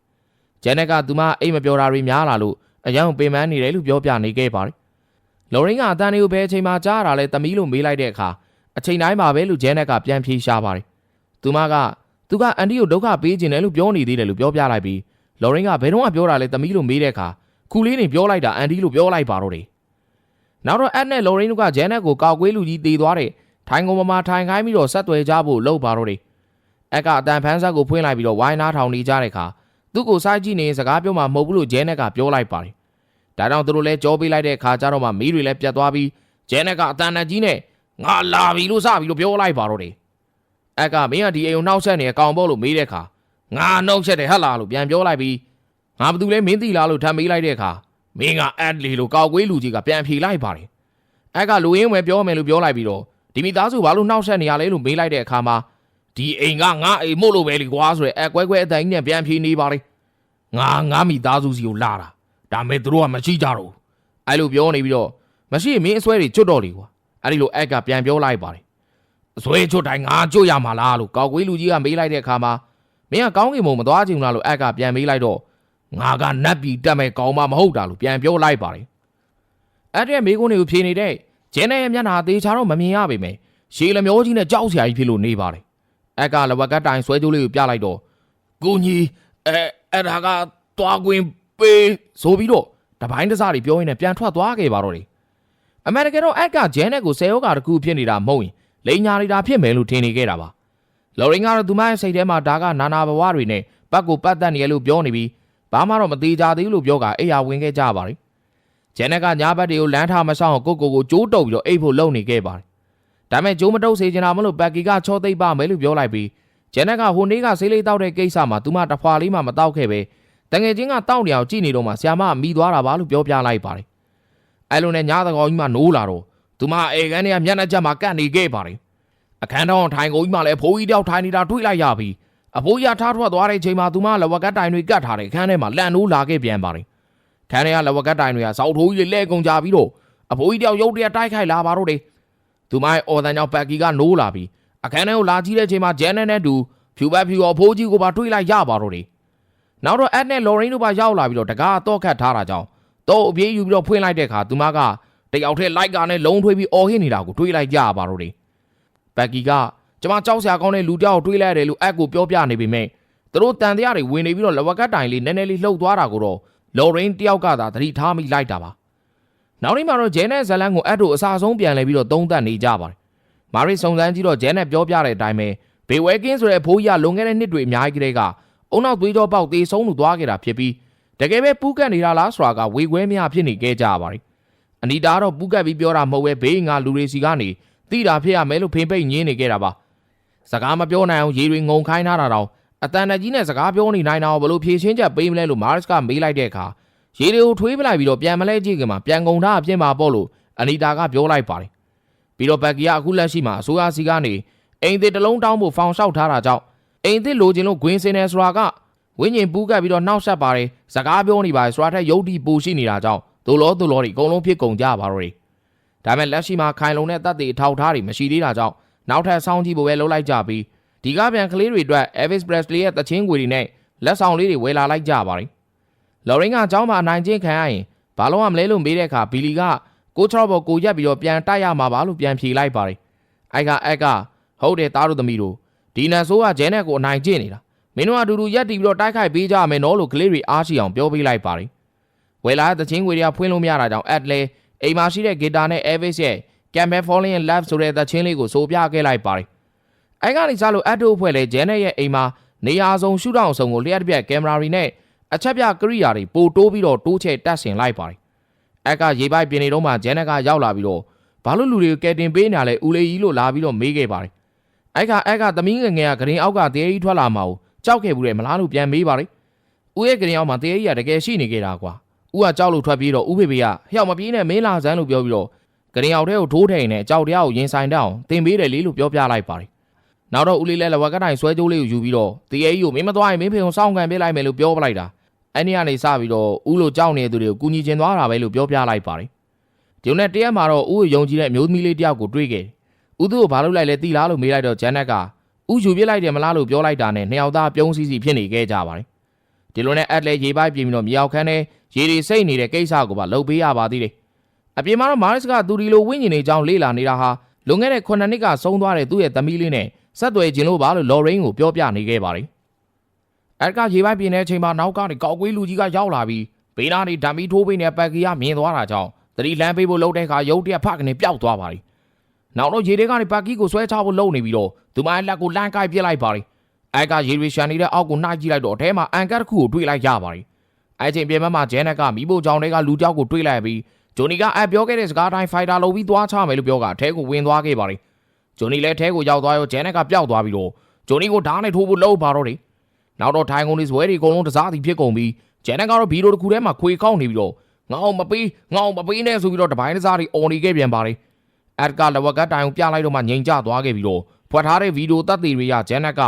ဂျန်နက်ကသူမအိမ်မပြောတာတွေများလာလို့အယောင်ပင်ပန်းနေတယ်လို့ပြောပြနေခဲ့ပါတယ်လော်ရင်းကအတန်တွေကိုဘယ်အချိန်မှကြားရတာလဲသမီးလို့မေးလိုက်တဲ့အခါ အချိန်တိုင်းမှာပဲလို့ဂျန်နက်ကပြန်ဖြေရှားပါတယ်သူမကသူကအန်ဒီကိုဒုက္ခပေးခြင်းတယ်လို့ပြောနေသေးတယ်လို့ပြောပြလိုက်ပြီးလော်ရင်းကဘယ်တော့မှပြောတာလဲသမီးလို့မေးတဲ့အခါခုလေးနေပြောလိုက်တာအန်ဒီလို့ပြောလိုက်ပါတော့တယ်နောက်တော့အက်နဲ့လော်ရင်းတို့ကဂျန်နက်ကိုကောက်ကွေးလူကြီးတေသွားတဲ့ထိုင်ကုန်ပေါ်မှာထိုင်ခိုင်းပြီးတော့ဆက်သွယ်ကြဖို့လှုပ်ပါတော့တယ်အက်ကအတန်ဖန်းဆက်ကိုဖွင့်လိုက်ပြီးတော့ဝိုင်းနားထောင်နေကြတဲ့အခါသူ့ကိုစိုက်ကြည့်နေစကားပြောမှမဟုတ်ဘူးလို့ဂျန်နက်ကပြောလိုက်ပါတယ်ဒါကြောင့်သူတို့လည်းကြောပေးလိုက်တဲ့အခါကျတော့မှမီးတွေလည်းပြတ်သွားပြီးဂျန်နက်ကအတန်နဲ့ကြီးနဲ့ ငါလာပြီလို့စပြီးလို့ပြောလိုက်ပါတော့တယ်အက်ကမင်းကဒီအိမ်ကိုနှောက်ဆက်နေကောင်ပေါ့လို့မေးတဲ့အခါငါနှောက်ဆက်တယ်ဟတ်လားလို့ပြန်ပြောလိုက်ပြီးငါဘာလို့လဲမင်းသိလားလို့ထပ်မေးလိုက်တဲ့အခါမင်းကအက်လီလို့ကောက်ကွေးလူကြီးကပြန်ဖြေလိုက်ပါတယ်အက်ကလူရင်းဝယ်ပြောမယ်လို့ပြောလိုက်ပြီးတော့ဒီမိသားစုဘာလို့နှောက်ဆက်နေရလဲလို့မေးလိုက်တဲ့အခါမှာဒီအိမ်ကငါအိမ်မို့လို့ပဲလीကွာဆိုရဲအကွဲကွဲအတိုင်းနဲ့ပြန်ဖြေနေပါလေငါငါမိသားစုစီကိုလာတာဒါမဲ့သူတို့ကမရှိကြတော့ဘူးအဲ့လိုပြောနေပြီးတော့မရှိရင်မင်းအစွဲတွေကျွတ်တော့လေကွာ အဲ့ဒီလိုအက်ကပြန်ပြောလိုက်ပါတယ်အစွဲကျွတ်တိုင်းငါကျွတ်ရမှာလားလို့ကောက်ကွေးလူကြီးကမေးလိုက်တဲ့အခါမှာမင်းကကောင်းကင်ဘုံမသွားချင်ဘူးလားလို့အက်ကပြန်မေးလိုက်တော့ငါကနတ်ပြည်တက်မဲ့ကောင်းမမဟုတ်တာလို့ပြန်ပြောလိုက်ပါတယ်အဲ့ဒီမိကုန်းတွေကိုဖြေနေတဲ့ဂျင်းနဲ့ရဲ့မျက်နှာသေးချာတော့မမြင်ရပါပဲရှေးလမျောကြီးနဲ့ကြောက်စရာကြီးဖြစ်လို့နေပါတယ်အက်ကလဝကတိုင်ဆွဲကြိုးလေးကိုပြလိုက်တော့ကိုကြီးအဲအဲ့ဒါကတွားကွင်းပေးဆိုပြီးတော့တပိုင်းတစားတွေပြောရင်းနဲ့ပြန်ထွက်သွားခဲ့ပါတော့တယ် အမေရိကန်တော့အက်ကဂျန်နက်ကိုဆယ်ယောဂါတကူဖြစ်နေတာမဟုတ်ရင်လိန်ညာနေတာဖြစ်မယ်လို့ထင်နေခဲ့တာပါလော်ရင်ကတော့သူမရဲ့စိတ်ထဲမှာဒါကနာနာဘဝတွေနဲ့ပတ်ကိုပတ်သက်နေရလို့ပြောနေပြီးဘာမှတော့မသေးကြသေးဘူးလို့ပြောကအိယာဝင်ခဲ့ကြပါတယ်ဂျန်နက်ကညာဘက်တွေကိုလမ်းထားမဆောင်ကိုကိုကိုကျိုးတုပ်ပြီးတော့အိတ်ဖို့လုပ်နေခဲ့ပါတယ်ဒါမဲ့ကျိုးမတုပ်စေချင်တာမလို့ပက်ကီကချောသိပ်ပါမယ်လို့ပြောလိုက်ပြီးဂျန်နက်ကဟိုနေ့ကဆေးလေးတောက်တဲ့ကိစ္စမှာသူမတဖွာလေးမှမတောက်ခဲ့ပဲတငယ်ချင်းကတောက်နေအောင်ကြည့်နေတော့မှဆ iam မိသွားတာပါလို့ပြောပြလိုက်ပါတယ် အဲ့လိုနဲ့ညာသကောကြီးမှနိုးလာတော့သူမအေကန်တွေကမျက်နှာချက်မှာကတ်နေခဲ့ပါတယ်အခန်းတော်ထိုင်ကုန်ကြီးမှလည်းအဖိုးကြီးတယောက်ထိုင်နေတာတွေ့လိုက်ရပြီအဖိုးကြီးကထားထွက်သွားတဲ့အချိန်မှာသူမလက်ဝက်ကတ်တိုင်တွေကတ်ထားတဲ့အခန်းထဲမှာလန့်နိုးလာခဲ့ပြန်ပါတယ်ခန်းထဲကလက်ဝက်ကတ်တိုင်တွေကစောက်ထိုးကြီးတွေလဲကုန်ကြပြီးတော့အဖိုးကြီးတယောက်ရုတ်တရက်တိုက်ခိုက်လာပါတော့တယ်သူမရဲ့အော်တန်ကြောင့်ပတ်ကီကနိုးလာပြီးအခန်းထဲကိုလာကြည့်တဲ့အချိန်မှာဂျန်နန်နဲ့တူဖြူဘက်ဖြူရောအဖိုးကြီးကိုပါတွေ့လိုက်ရပါတော့တယ်နောက်တော့အက်နဲ့လော်ရင်းတို့ပါရောက်လာပြီးတော့တကားတော့ခတ်ထားတာကြောင့် တော့အပြေးယူပြီးတော့ဖွင့်လိုက်တဲ့အခါသူမကတယောက်ထဲလိုက်ကာနဲ့လုံးထွေးပြီးအော်ဟစ်နေတာကိုတွေ့လိုက်ကြပါတော့တယ်ဘက်ကီကကျမကြောက်စရာကောင်းတဲ့လူတစ်ယောက်ကိုတွေးလိုက်ရတယ်လို့အက်ကိုပြောပြနေပေမဲ့သူတို့တန်တရားတွေဝင်နေပြီးတော့လဝကတ်တိုင်လေးနည်းနည်းလေးလှုပ်သွားတာကိုတော့လော်ရင်းတယောက်ကသာသတိထားမိလိုက်တာပါနောက်နေ့မှာတော့ဂျဲနဲ့ဇလန်ကိုအက်တို့အစာဆုံးပြန်လဲပြီးတော့သုံးသပ်နေကြပါတယ်မာရီစုံစမ်းကြည့်တော့ဂျဲနဲ့ပြောပြတဲ့အတိုင်းပဲဘေဝဲကင်းဆိုတဲ့အဖိုးကြီးကလွန်ခဲ့တဲ့နှစ်တွေအများကြီးကလေးကအုံနောက်သွေးကြောပေါက်သေးဆုံးလို့သွားခဲ့တာဖြစ်ပြီး တကယ်ပဲပူးကတ်နေတာလားဆိုတာကဝေခွဲမရဖြစ်နေခဲ့ကြပါတယ်အနီတာကတော့ပူးကတ်ပြီးပြောတာမဟုတ်ပဲဘေးငါလူတွေစီကနေတိတာဖြစ်ရမယ်လို့ဖိမ့်ပိတ်ညင်းနေခဲ့တာပါစကားမပြောနိုင်အောင်ရေတွေငုံခိုင်းထားတာတော့အတန်တကြီးနဲ့စကားပြောနေနိုင်တော့ဘလို့ဖြည့်ချင်းချက်ပေးမလဲလို့မာရစ်ကမေးလိုက်တဲ့အခါရေတွေကိုထွေးပလိုက်ပြီးတော့ပြန်မလဲကြည့်ခင်မှာပြန်ကုန်ထားအပြင်းပါပေါ့လို့အနီတာကပြောလိုက်ပါတယ်ပြီးတော့ဘက်ကီကအခုလက်ရှိမှာအစိုးရစီကနေအိမ်သစ်တစ်လုံးတောင်းဖို့ဖောင်လျှောက်ထားတာကြောင့်အိမ်သစ်လိုချင်လို့ဂွင်းစင်နေဆိုတာက ဝင်းကျင်ပူးကပ်ပြီးတော့နှောက်ဆက်ပါတယ်စကားပြောနေပါတယ်ဆိုတာထက်ယုတ်တိပူရှိနေတာကြောင့်ဒိုလောဒိုလောတွေအကုန်လုံးဖြစ်ကုန်ကြပါတော့တယ် ဒါပေမဲ့လက်ရှိမှာခိုင်လုံတဲ့တပ်တွေအထောက်ထားတွေမရှိသေးတာကြောင့်နောက်ထပ်စောင့်ကြည့်ဖို့ပဲလုပ်လိုက်ကြပြီးဒီကပြန်ကလေးတွေအတွက် Elvis Presley ရဲ့တချင်းခွေတွေနဲ့လက်ဆောင်လေးတွေဝယ်လာလိုက်ကြပါတယ်။လော်ရင်းကအเจ้าမှာအနိုင်ကျင့်ခံရရင်ဘာလို့မလဲလို့မေးတဲ့အခါဘီလီကကိုချော့ဘော်ကိုရက်ပြီးတော့ပြန်တိုက်ရမှာပါလို့ပြန်ဖြေလိုက်ပါတယ်။အိုက်ကအက်ကဟုတ်တယ်သားတို့သမီးတို့ဒီနန်ဆိုးကဂျဲနဲ့ကိုအနိုင်ကျင့်နေတာ မင်းတို့အတူတူရက်တီပြီးတော့တိုက်ခိုက်ပေးကြမယ်နော်လို့ကလေးတွေအားရှိအောင်ပြောပေးလိုက်ပါတယ်။ဝယ်လာတဲ့တချင်းခွေတွေကဖွင့်လို့မရတာကြောင့်အက်လဲအိမ်မှာရှိတဲ့ဂီတာနဲ့ Elvis ရဲ့ Campbell Falling in Love ဆိုတဲ့သချင်းလေးကိုဆိုပြခဲ့လိုက်ပါတယ်။အဲကနေစလို့အတ်တိုအဖွဲ့လဲဂျန်နဲ့ရဲ့အိမ်မှာနေရာစုံရှုထောင့်စုံကိုလျှက်တစ်ပြက်ကင်မရာတွေနဲ့အချက်ပြကရိယာတွေပို့တိုးပြီးတော့တိုးချဲ့တက်ဆင်လိုက်ပါတယ်။အက်ကရေပိုက်ပြင်နေတော့မှဂျန်နဲ့ကရောက်လာပြီးတော့ဘာလို့လူတွေကိုကယ်တင်ပေးနေရလဲဦးလေးကြီးလို့လာပြီးတော့မေးခဲ့ပါတယ်။အဲကအက်ကသမီးငယ်ငယ်ကဂရင်အောက်ကတရေကြီးထွက်လာမှာကို ကြောက်ခဲ့ဘူးတယ်မလားလို့ပြန်မေးပါတယ်။ဦးရဲ့ဂရင်အောက်မှာတရေကြီးကတကယ်ရှိနေခဲ့တာကွာ။ဦးကကြောက်လို့ထွက်ပြီးတော့ဦးဖေဖေကဟျောက်မပြေးနဲ့မင်းလာစမ်းလို့ပြောပြီးတော့ကရင်အောင်တဲ့ကိုထိုးထိန်နဲ့ကြောက်တရားကိုရင်ဆိုင်တတ်အောင်တင်ပေးတယ်လေလို့ပြောပြလိုက်ပါတယ်။နောက်တော့ဦးလေးလည်းလဝကတိုင်ဆွဲကြိုးလေးကိုယူပြီးတော့တရေကြီးကိုမင်းမသွားရင်မင်းဖေကိုစောင့်ကန်ပေးလိုက်မယ်လို့ပြောပလိုက်တာ။အဲ့ဒီကနေစပြီးတော့ဦးလိုကြောက်နေတဲ့သူတွေကိုကူညီချင်သွားတာပဲလို့ပြောပြလိုက်ပါတယ်။ဒီနေ့တရက်မှာတော့ဦးကိုယုံကြည်တဲ့အမျိုးသမီးလေးတယောက်ကိုတွေ့ခဲ့တယ်။ဦးသူ့ကိုဘာလုပ်လိုက်လဲသိလားလို့မေးလိုက်တော့ဂျန်နက်က ဦးယူပြစ်လိုက်တယ်မလားလို့ပြောလိုက်တာနဲ့နှစ်ယောက်သားပြုံးစီစီဖြစ်နေခဲ့ကြပါတယ်။ဒီလိုနဲ့အက်လဲရေပိုက်ပြင်ပြီးတော့မြေအောင်ခန်းနဲ့ရေတွေစိတ်နေတဲ့ကိစ္စကိုပါလုပ်ပေးရပါသေးတယ်။အပြင်မှာတော့မာရစ်ကသူဒီလိုဝိညာဉ်တွေအကြောင်းလေ့လာနေတာဟာလွန်ခဲ့တဲ့9နှစ်ကဆုံးသွားတဲ့သူ့ရဲ့သမီးလေးနဲ့ဆက်သွယ်ခြင်းလို့ပါလို့လော်ရင်းကိုပြောပြနေခဲ့ပါတယ်။အက်ကရေပိုက်ပြင်တဲ့အချိန်မှာနောက်ကနေကောက်ကွေးလူကြီးကရောက်လာပြီးဘေးနားနေဓာမီထိုးပေးနေပတ်ကီကမြင်သွားတာကြောင့်သတိလမ်းပေးဖို့လုပ်တဲ့အခါရုတ်တရက်ဖကနေပျောက်သွားပါတယ်။ နောက်တော့ရေတွေကနေပတ်ကီကိုဆွဲချဖို့လုပ်နေပြီးတော့သူမရဲ့လက်ကိုလမ်းကိုက်ပစ်လိုက်ပါတယ်။အက်ကရေရီရှန်နေတဲ့အောက်ကိုနှိုက်ကြည့်လိုက်တော့အထဲမှာအန်ကတ်တစ်ခုကိုတွေ့လိုက်ရပါတယ်။အဲချိန်ပြင်မမှာဂျန်နက်ကမိဖို့ကြောင်တွေကလူကြောက်ကိုတွေ့လိုက်ပြီးဂျိုနီကအပ်ပြောခဲ့တဲ့စကားတိုင်းဖိုက်တာလုပ်ပြီးသွားချမယ်လို့ပြောကအထဲကိုဝင်သွားခဲ့ပါတယ်။ဂျိုနီလည်းအထဲကိုရောက်သွားရောဂျန်နက်ကပျောက်သွားပြီးတော့ဂျိုနီကိုဓာတ်နဲ့ထိုးဖို့လုပ်ပါတော့တယ်။နောက်တော့ထိုင်ကုန်လေးဇွဲတွေအကုန်လုံးတစားစီဖြစ်ကုန်ပြီးဂျန်နက်ကတော့ဗီဒီယိုတစ်ခုထဲမှာခွေကောက်နေပြီးတော့ငါအောင်မပေးငါအောင်မပေးနဲ့ဆိုပြီးတော့တပိုင်းတစားတွေអော်နေခဲ့ပြန်ပါတယ်။ အက်ကလဝကတိုင်ကိုပြလိုက်တော့မှငြိမ်ကျသွားခဲ့ပြီးတော့ဖွက်ထားတဲ့ဗီဒီယိုတပ်တွေတွေကဂျန်နက်က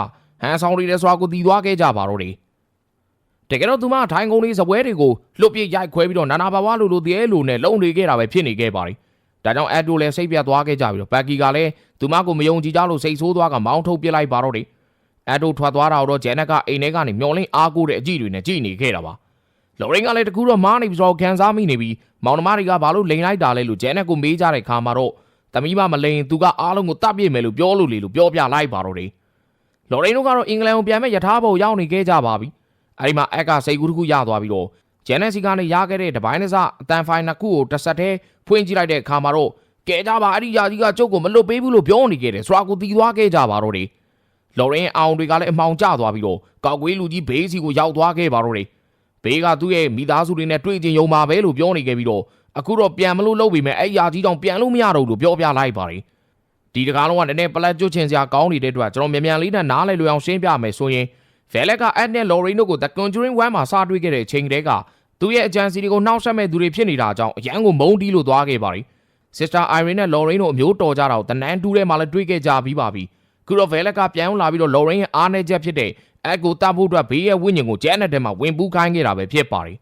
ဟန်ဆောင်တွေလဲဆိုတာကိုတည်သွားခဲ့ကြပါတော့တယ်။တကယ်တော့သူမထိုင်ကုန်လေးစပွဲတွေကိုလွတ်ပြစ်ရိုက်ခွဲပြီးတော့နာနာဘာဝလိုလိုတည်းလိုနဲ့လုံနေခဲ့တာပဲဖြစ်နေခဲ့ပါတယ်။ဒါကြောင့်အက်တိုလည်းစိတ်ပြတ်သွားခဲ့ကြပြီးတော့ဘက်ကီကလည်းသူမကိုမယုံကြည်ကြလို့စိတ်ဆိုးသွားကမောင်းထုတ်ပစ်လိုက်ပါတော့တယ်။အက်တိုထွက်သွားတာတော့ဂျန်နက်ကအိမ်ထဲကနေမျောလင်းအားကိုးတဲ့အကြည့်တွေနဲ့ကြည့်နေခဲ့တာပါ။လော်ရင်းကလည်းတကူတော့မားနေပြီးတော့ခံစားမိနေပြီးမောင်နှမတွေကဘာလို့လိန်လိုက်တာလဲလို့ဂျန်နက်ကိုမေးကြတဲ့ခါမှာတော့ သမီးမမလိန်သူကအားလုံးကိုတတ်ပြစ်မယ်လို့ပြောလို့လေလို့ပြောပြလိုက်ပါတော့တယ်။လော်ရင်းတို့ကတော့အင်္ဂလန်ကိုပြန်မဲ့ယထာဘောရောက်နေခဲ့ကြပါပြီ။အဲဒီမှာအက်ကစိတ်ကူးတစ်ခုရသွားပြီးတော့ဂျန်နက်စီကနေရခဲ့တဲ့တပိုင်းတစအတန်ဖိုင်နှစ်ခုကိုတစ်ဆက်တည်းဖွင့်ကြည့်လိုက်တဲ့အခါမှာတော့ကဲကြပါအဲ့ဒီယာကြီးကကျုပ်ကိုမလွတ်ပေးဘူးလို့ပြောနေခဲ့တယ်။ဆိုတော့ကိုတီသွားခဲ့ကြပါတော့တယ်။လော်ရင်းအောင်တွေကလည်းအမှောင်ကျသွားပြီးတော့ကောက်ကွေးလူကြီးဘေးစီကိုရောက်သွားခဲ့ပါတော့တယ်။ဘေးကသူ့ရဲ့မိသားစုတွေနဲ့တွေ့ကျင်ယုံပါပဲလို့ပြောနေခဲ့ပြီးတော့ အခုတော့ပြန်မလို့လုပ်ပြီးမဲ့အဲ့ယာကြီးတောင်ပြန်လို့မရတော့ဘူးလို့ပြောပြလိုက်ပါတယ်။ဒီတကားလုံးကနည်းနည်းပလက်ကျွတ်ချင်စရာကောင်းနေတဲ့အတွက်ကျွန်တော်မြန်မြန်လေးနဲ့နားလဲလွယ်အောင်ရှင်းပြမယ်ဆိုရင်ဗဲလက်က Ed နဲ့ Lorraine တို့ကို The Conjuring 1မှာစတွေ့ခဲ့တဲ့အချိန်ကတည်းကသူ့ရဲ့အကြံစီတွေကိုနှောက်ယှက်မဲ့သူတွေဖြစ်နေတာကြောင့်အရန်ကိုမုန်းတီးလို့သွားခဲ့ပါတယ်။ Sister Irene နဲ့ Lorraine တို့အမျိုးတော်ကြတာကိုတနန်းတူးထဲမှာလည်းတွေ့ခဲ့ကြပြီးပါပြီခုတော့ Velvet ကပြန်လာပြီးတော့ Lorraine ရဲ့အားနည်းချက်ဖြစ်တဲ့အက်ကိုတတ်ဖို့အတွက်ဘေးရဲ့ဝိညာဉ်ကို Janet ထဲမှာဝင်ပူးခိုင်းခဲ့တာပဲဖြစ်ပါတယ်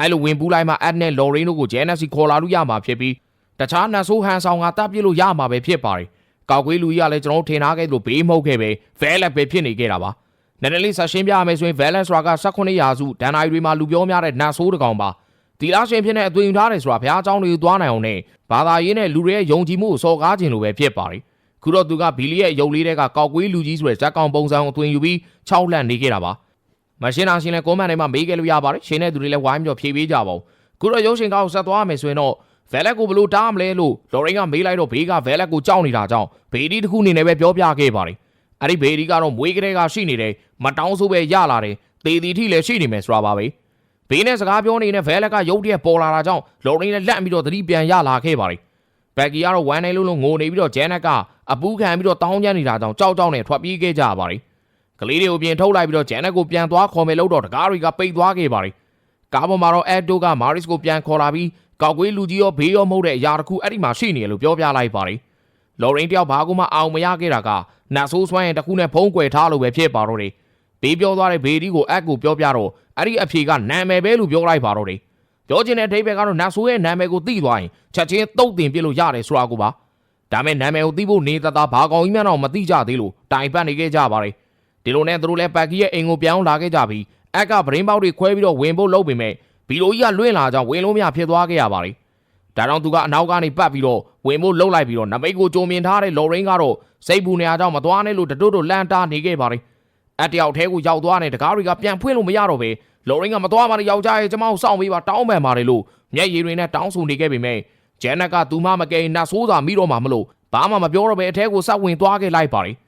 အဲလိုဝင်ပူးလိုက်မှ Ed နဲ့ Lorraine တို့ကို Janet စီခေါ်လာလို့ရမှာဖြစ်ပြီးတခြားနတ်ဆိုးဟန်ဆောင်ကတပ်ပြစ်လို့ရမှာပဲဖြစ်ပါတယ်ကောက်ကွေးလူကြီးကလည်းကျွန်တော်တို့ထင်ထားခဲ့သလိုဘေးမဟုတ်ခဲ့ပဲ Velvet ပဲဖြစ်နေခဲ့တာပါ နက်နလေးဆက်ရှင်းပြရမယ်ဆိုရင် Valence ဆိုတာက18ရာစုဒန်နိုင်တွေမှာလူပြောများတဲ့နတ်ဆိုးတစ်ကောင်ပါဒီလားရှင်ဖြစ်တဲ့အသွင်ယူထားတယ်ဆိုတာဘုရားเจ้าတွေကိုသွားနိုင်အောင်နဲ့ဘာသာရေးနဲ့လူတွေရဲ့ယုံကြည်မှုကိုစော်ကားခြင်းလိုပဲဖြစ်ပါတယ်ခုတော့သူကဘီလီရဲ့ယုံလေးတဲ့ကကောက်ကွေးလူကြီးဆိုတဲ့ဇက်ကောင်ပုံစံကိုအသွင်ယူပြီးခြောက်လှန့်နေခဲ့တာပါ မရှင်းအောင်ရှင်းလဲကွန်မန့်ထဲမှာမေးခဲ့လို့ရပါတယ်ရှင်တဲ့သူတွေလည်းဝိုင်းပြီးတော့ဖြေပေးကြပါဦးခုတော့ရုပ်ရှင်ကောက်ကိုဆက်သွားရမယ်ဆိုရင်တော့ Valet ကိုဘလို့တားမလဲလို့ Lorraine ကမေးလိုက်တော့ဘေးက Valet ကိုကြောက်နေတာကြောင့်ဘေဒီတစ်ခုအနေနဲ့ပဲပြောပြခဲ့ပါတယ်အဲ့ဒီဘေဒီကတော့မွေးကလေးကရှိနေတယ်မတောင်းဆိုပဲရလာတယ်တေတီထိလည်းရှိနေမယ်ဆိုတာပါပဲဘေးနဲ့စကားပြောနေတဲ့ Valet ကရုတ်တရက်ပေါ်လာတာကြောင့် Lorraine လည်းလက်ပြီးတော့သတိပြန်ရလာခဲ့ပါတယ်ဘက်ကီကတော့ဝမ်းနေလုံးလုံးငိုနေပြီးတော့ Janet ကအပူးခံပြီးတော့တောင်းကျမ်းနေတာကြောင့်ကြောက်ကြောက်နဲ့ထွက်ပြေးခဲ့ကြရပါတယ် ကလေးတွေကိုပြင်ထုတ်လိုက်ပြီးတော့ Janet ကိုပြန်သွားခေါ်မယ်လို့တော့တကားတွေကပိတ်သွားခဲ့ပါတယ်ကားပေါ်မှာတော့ Ed တို့က Maris ကိုပြန်ခေါ်လာပြီးကောက်ကွေးလူကြီးရောဘေးရောမဟုတ်တဲ့အရာတစ်ခုအဲ့ဒီမှာရှိနေတယ်လို့ပြောပြလိုက်ပါတယ်။ Lorraine တယောက်ဘာကူမှအောင်မရခဲ့တာကနတ်ဆိုးစွမ်းရင်တစ်ခုနဲ့ဖုံးကွယ်ထားလို့ပဲဖြစ်ပါတော့တယ်။ဘေးပြောသွားတဲ့ဘေဒီကိုအက်ကိုပြောပြတော့အဲ့ဒီအဖြေကနာမည်ပဲလို့ပြောလိုက်ပါတော့တယ်။ပြောချင်တဲ့အဓိပ္ပာယ်ကတော့နတ်ဆိုးရဲ့နာမည်ကိုသိသွားရင်ချက်ချင်းတုတ်တင်ပြလို့ရတယ်ဆိုတာကိုပါ။ဒါမဲ့နာမည်ကိုသိဖို့နေတသားဘာကောင်ကြီးမှတော့မသိကြသေးလို့တိုင်ပတ်နေခဲ့ကြပါတယ်။ ဒီလိုနဲ့သူတို့လည်းပတ်ကီရဲ့အိမ်ကိုပြောင်းလာခဲ့ကြပြီးအက်ကဗရင်ပေါက်တွေခွဲပြီးတော့ဝင်ဖို့လုပ်ပေမဲ့ဘီလိုကြီးကလွင့်လာကြောင်းဝင်လို့မရဖြစ်သွားခဲ့ရပါတယ်။ဒါကြောင့်သူကအနောက်ကနေပတ်ပြီးတော့ဝင်ဖို့လှုပ်လိုက်ပြီးတော့နမိတ်ကိုကြုံမြင်ထားတဲ့လော်ရင်းကတော့စိတ်ပူနေရကြောင်းမသွားနဲ့လို့တတွတ်တို့လန့်တားနေခဲ့ပါတယ်။အတယောက်ထဲကိုရောက်သွားတဲ့တကားတွေကပြန်ဖွင့်လို့မရတော့ပဲလော်ရင်းကမသွားပါနဲ့ယောက်ျားရဲ့ကျမကိုစောင့်ပေးပါတောင်းပန်ပါတယ်လို့မျက်ရည်တွေနဲ့တောင်းဆိုနေခဲ့ပေမဲ့ဂျန်နက်ကသူမမကဲနတ်ဆိုးသာမိတော့မှမလို့ဘာမှမပြောတော့ပဲအထဲကိုစောက်ဝင်သွားခဲ့လိုက်ပါတယ်။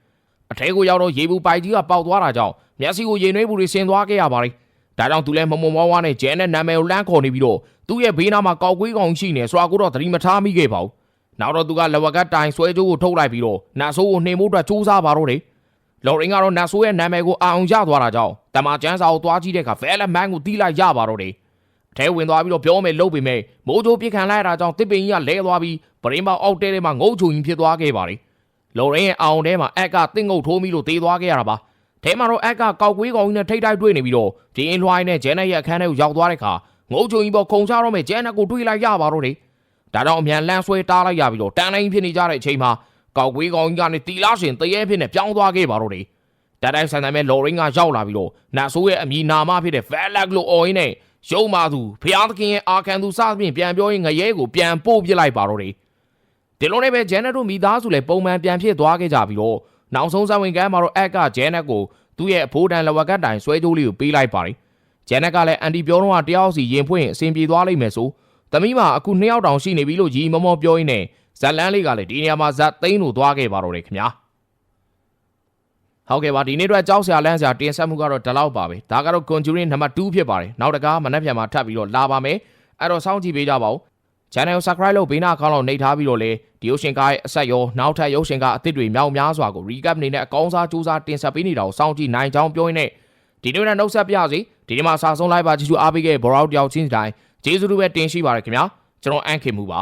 အထဲကိုရောက်တော့ရေဘူးပိုက်ကြီးကပေါက်သွားတာကြောင့်မျက်စိကိုရေနွေးဘူးတွေဆင်သွားခဲ့ရပါတယ်။ဒါကြောင့်သူလည်းမမုံမွားဝါးနဲ့ဂျန်နဲ့နာမည်ကိုလမ်းခေါ်နေပြီးတော့သူ့ရဲ့ဘေးနားမှာကောက်ကွေးကောင်ရှိနေဆိုတာကိုတော့သတိမထားမိခဲ့ပါဘူး။နောက်တော့သူကလဝကတိုင်ဆွဲကြိုးကိုထုတ်လိုက်ပြီးတော့နတ်ဆိုးကိုနှိမ်ဖို့အတွက်စူးစမ်းပါတော့တယ်။လော်ရင်ကတော့နတ်ဆိုးရဲ့နာမည်ကိုအာအောင်ရသွားတာကြောင့်တမန်ကျန်းစာကိုသွားကြည့်တဲ့အခါဗဲလက်မန်ကိုတီးလိုက်ရပါတော့တယ်။အထဲဝင်သွားပြီးတော့ပြောမယ်လုပ်ပေမဲ့မိုးချိုးပြစ်ခံလိုက်ရတာကြောင့်တစ်ပင်ကြီးကလဲသွားပြီးပရင်းပေါအောက်တဲထဲမှာငုတ်ချုံကြီးဖြစ်သွားခဲ့ပါတယ်။ လော်ရင်ရဲ့အောင်ထဲမှာအက်ကတင့်ငုတ်ထိုးပြီးလို့တေးသွားခဲ့ရတာပါ။ထဲမှာတော့အက်ကကောက်ကွေးကောင်ကြီးနဲ့ထိတ်တိုက်တွေ့နေပြီးတော့ပြင်းလွှိုင်းနဲ့ဂျဲနဲ့ရဲ့အခန်းထဲကိုရောက်သွားတဲ့အခါငုတ်ချုံကြီးပေါ်ခုံချတော့မယ်ဂျဲနဲ့ကိုတွေ့လိုက်ရပါတော့တယ်။ဒါတော့အမြန်လန်းဆွဲတားလိုက်ရပြီးတော့တန်တိုင်းဖြစ်နေကြတဲ့အချိန်မှာကောက်ကွေးကောင်ကြီးကနေတီလာရှင်တရေဖြစ်နေပြောင်းသွားခဲ့ပါတော့တယ်။တတိုင်းဆန်ဆန်မဲ့လော်ရင်းကရောက်လာပြီးတော့နတ်ဆိုးရဲ့အမည်နာမဖြစ်တဲ့ Valak လို့အော်ရင်းနဲ့ရုံမာသူဖျားသခင်ရဲ့အာခံသူစသဖြင့်ပြန်ပြောရင်ငရဲကိုပြန်ပို့ပြလိုက်ပါတော့တယ်။ ဒီလိုနဲ့ပဲဂျန်နက်တို့မိသားစုလည်းပုံမှန်ပြန်ဖြစ်သွားခဲ့ကြပြီးတော့နောက်ဆုံးဇဝင်ကမ်းမှာတော့အက်ကဂျန်နက်ကိုသူ့ရဲ့အဖိုးတန်လဝကတိုင်ဆွဲကြိုးလေးကိုပေးလိုက်ပါတယ်။ဂျန်နက်ကလည်းအန်တီပြောတော့တယောက်စီရင်ဖွင့်ရင်အဆင်ပြေသွားလိမ့်မယ်ဆို။သမီးမအခုနှစ်ယောက်တောင်ရှိနေပြီလို့ကြီးမောမောပြောရင်းနဲ့ဇက်လန်းလေးကလည်းဒီနေရာမှာဇက်သိန်းလို့သွားခဲ့ပါတော့တယ်ခင်ဗျာ။ဟုတ်ကဲ့ပါဒီနေ့အတွက်ကြောက်စရာလန့်စရာတင်ဆက်မှုကတော့ဒီလောက်ပါပဲဒါကတော့ Conjuring နံပါတ်2ဖြစ်ပါတယ်နောက်တကားမနက်ဖြန်မှာထပ်ပြီးတော့လာပါမယ်အဲ့တော့စောင့်ကြည့်ပေးကြပါဦး channel ကို subscribe လုပ်ဘေးနာအကောင့်လောက်နှိပ်ထားပြီးတော့လေ ဒီရုပ်ရှင်ကားရဲ့အဆက်ရောနောက်ထပ်ရုပ်ရှင်ကားအသစ်တွေမြောက်များစွာကို recap အနေနဲ့အကောင်းစားစူးစမ်းတင်ဆက်ပေးနေတာကိုစောင့်ကြည့်နိုင်ကြောင်းပြောရင်းနဲ့ဒီနေ့နဲ့နှုတ်ဆက်ပြစီဒီနေ့မှာစာဆုံးလိုက်ပါကြည့်ရှုအားပေးခဲ့ဘော်ရောက်တယောက်ချင်းတိုင်းကျေးဇူးတူပဲတင်ရှိပါရခင်ဗျာကျွန်တော်အန်ခင်မှုပါ